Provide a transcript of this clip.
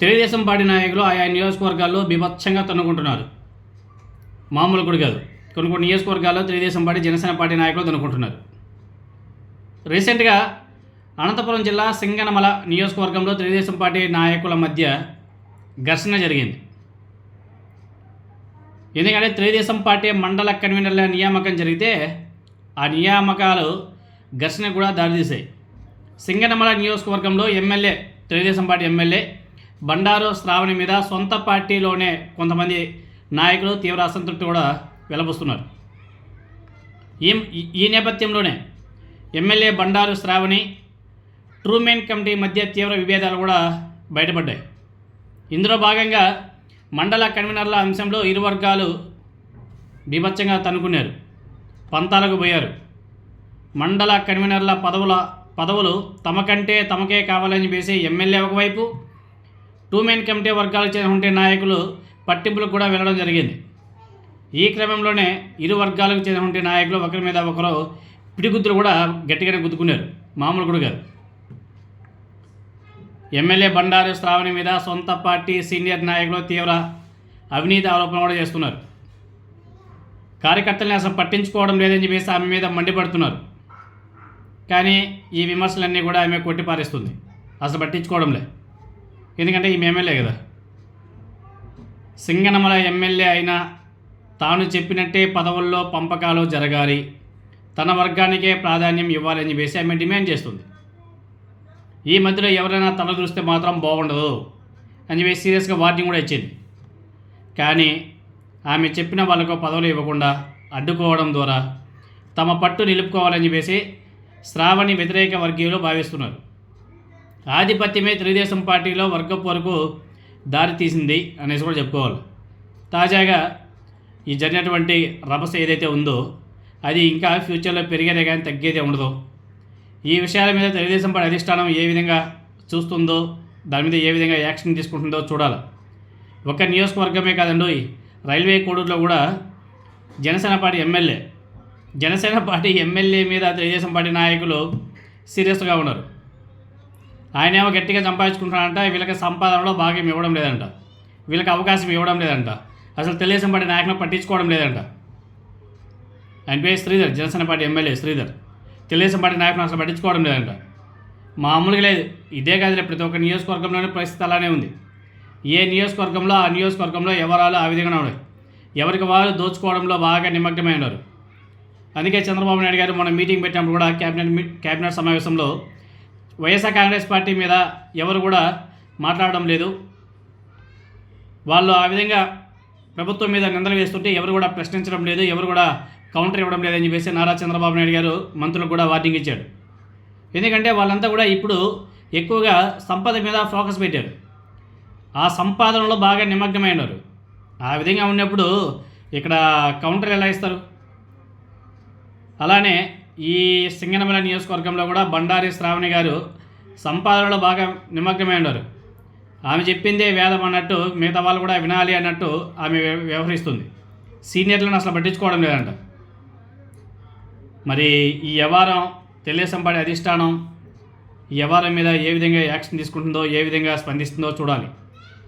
Telugu Desam party నాయకులు ఆయా నియోజకవర్గాల్లో బీభత్సంగా తన్నుకుంటున్నారు. మామూలు కూడా కాదు. కొన్ని కొన్ని నియోజకవర్గాల్లో తెలుగుదేశం పార్టీ జనసేన పార్టీ నాయకులు తన్నుకుంటున్నారు. రీసెంట్గా అనంతపురం జిల్లా సింగనమల నియోజకవర్గంలో తెలుగుదేశం పార్టీ నాయకుల మధ్య ఘర్షణ జరిగింది. ఎందుకంటే తెలుగుదేశం పార్టీ మండల కన్వీనర్ల నియామకం జరిగితే ఆ నియామకాలు ఘర్షణ కూడా దారితీశాయి. సింగనమల నియోజకవర్గంలో MLA Telugu Desam party MLA Bandaru Sravani మీద సొంత పార్టీలోనే కొంతమంది నాయకులు తీవ్ర అసంతృప్తి కూడా వెలబుస్తున్నారు. ఈ ఈ నేపథ్యంలోనే ఎమ్మెల్యే బండారు శ్రావణి ట్రూమెన్ కమిటీ మధ్య తీవ్ర విభేదాలు కూడా బయటపడ్డాయి. ఇందులో భాగంగా మండల కన్వీనర్ల అంశంలో ఇరు వర్గాలు బీభత్సంగా తనుకున్నారు పంతాలకు పోయారు. మండల కన్వీనర్ల పదవుల పదవులు తమకంటే తమకే కావాలని వేసే ఎమ్మెల్యే ఒకవైపు టూ మెన్ కమిటీ వర్గాలకు చెందిన ఉంటే నాయకులు పట్టింపులకు కూడా వెళ్ళడం జరిగింది. ఈ క్రమంలోనే ఇరు వర్గాలకు చెందిన ఉంటే నాయకులు ఒకరి మీద ఒకరు పిడిగుద్దులు కూడా గట్టిగానే గుద్దుకున్నారు. మామూలు కూడా కాదు. ఎమ్మెల్యే బండారు శ్రావణి మీద సొంత పార్టీ సీనియర్ నాయకులు తీవ్ర అవినీతి ఆరోపణలు కూడా చేస్తున్నారు. కార్యకర్తల్ని అసలు పట్టించుకోవడం లేదని చెప్పేసి ఆమె మీద మండిపడుతున్నారు. కానీ ఈ విమర్శలన్నీ కూడా ఆమె కొట్టిపారేస్తుంది. అసలు పట్టించుకోవడంలే ఎందుకంటే ఈమె ఎమ్మెల్యే కదా. సింగనమల ఎమ్మెల్యే అయినా తాను చెప్పినట్టే పదవుల్లో పంపకాలు జరగాలి. తన వర్గానికే ప్రాధాన్యం ఇవ్వాలని చెప్పేసి ఆమె డిమాండ్ చేస్తుంది. ఈ మధ్యలో ఎవరైనా తల చూస్తే మాత్రం బాగుండదు అని చెప్పేసి సీరియస్గా వార్నింగ్ కూడా ఇచ్చింది. కానీ ఆమె చెప్పిన వాళ్ళకు పదవులు ఇవ్వకుండా అడ్డుకోవడం ద్వారా తమ పట్టు నిలుపుకోవాలని చెప్పేసి శ్రావణి వ్యతిరేక వర్గీయులు భావిస్తున్నారు. ఆధిపత్యమే తెలుగుదేశం పార్టీలో వర్గపు వరకు దారి తీసింది అనేసి కూడా చెప్పుకోవాలి. తాజాగా ఈ జరిగినటువంటి రభస ఏదైతే ఉందో అది ఇంకా ఫ్యూచర్లో పెరిగేదే కానీ తగ్గేదే ఉండదు. ఈ విషయాల మీద తెలుగుదేశం పార్టీ అధిష్టానం ఏ విధంగా చూస్తుందో దాని మీద ఏ విధంగా యాక్షన్ తీసుకుంటుందో చూడాలి. ఒక నియోజకవర్గమే కాదండి రైల్వే కోడూరులో కూడా Janasena party MLA Janasena party MLA మీద తెలుగుదేశం పార్టీ నాయకులు సీరియస్గా ఉన్నారు. ఆయన ఏమో గట్టిగా సంపాదించుకుంటున్నారంట వీళ్ళకి సంపాదనలో భాగ్యం ఇవ్వడం లేదంట. వీళ్ళకి అవకాశం ఇవ్వడం లేదంట. అసలు తెలుగుదేశం పార్టీ నాయకులను పట్టించుకోవడం లేదంట. ఆయన పేరు Sridhar Janasena party MLA Sridhar Telugu Desam party నాయకులను అసలు పట్టించుకోవడం లేదంట. మామూలుగా లేదు. ఇదే కాదు ప్రతి ఒక్క నియోజకవర్గంలోనే పరిస్థితి అలానే ఉంది. ఏ నియోజకవర్గంలో ఆ నియోజకవర్గంలో ఎవరాలు ఆ విధంగా ఉన్నాయి ఎవరికి వారు దోచుకోవడంలో బాగా నిమగ్నమై ఉన్నారు. అందుకే చంద్రబాబు నాయుడు గారు మొన్న మీటింగ్ పెట్టినప్పుడు కూడా క్యాబినెట్ మీ క్యాబినెట్ సమావేశంలో వైఎస్ఆర్ కాంగ్రెస్ పార్టీ మీద ఎవరు కూడా మాట్లాడడం లేదు. వాళ్ళు ఆ విధంగా ప్రభుత్వం మీద నిందలు వేస్తుంటే ఎవరు కూడా ప్రశ్నించడం లేదు ఎవరు కూడా కౌంటర్ ఇవ్వడం లేదని చెప్పేసి నారా చంద్రబాబు నాయుడు గారు మంత్రులకు కూడా వార్నింగ్ ఇచ్చాడు. ఎందుకంటే వాళ్ళంతా కూడా ఇప్పుడు ఎక్కువగా సంపద మీద ఫోకస్ పెట్టారు. ఆ సంపాదనలో బాగా నిమగ్నమై ఉన్నారు. ఆ విధంగా ఉన్నప్పుడు ఇక్కడ కౌంటర్ ఎలా ఇస్తారు? అలానే ఈ సింగనమల నియోజకవర్గంలో కూడా బండారి శ్రావణి గారు సంపాదనలో బాగా నిమగ్నమై ఉన్నారు. ఆమె చెప్పిందే వేదం అన్నట్టు మిగతా వాళ్ళు కూడా వినాలి అన్నట్టు ఆమె వ్య- వ్యవహరిస్తుంది. సీనియర్లను అసలు పట్టించుకోవడం లేదంట. మరి ఈ వ్యవహారం తెలుగుదేశం పార్టీ అధిష్టానం ఈ వ్యవహారం మీద ఏ విధంగా యాక్షన్ తీసుకుంటుందో ఏ విధంగా స్పందిస్తుందో చూడాలి.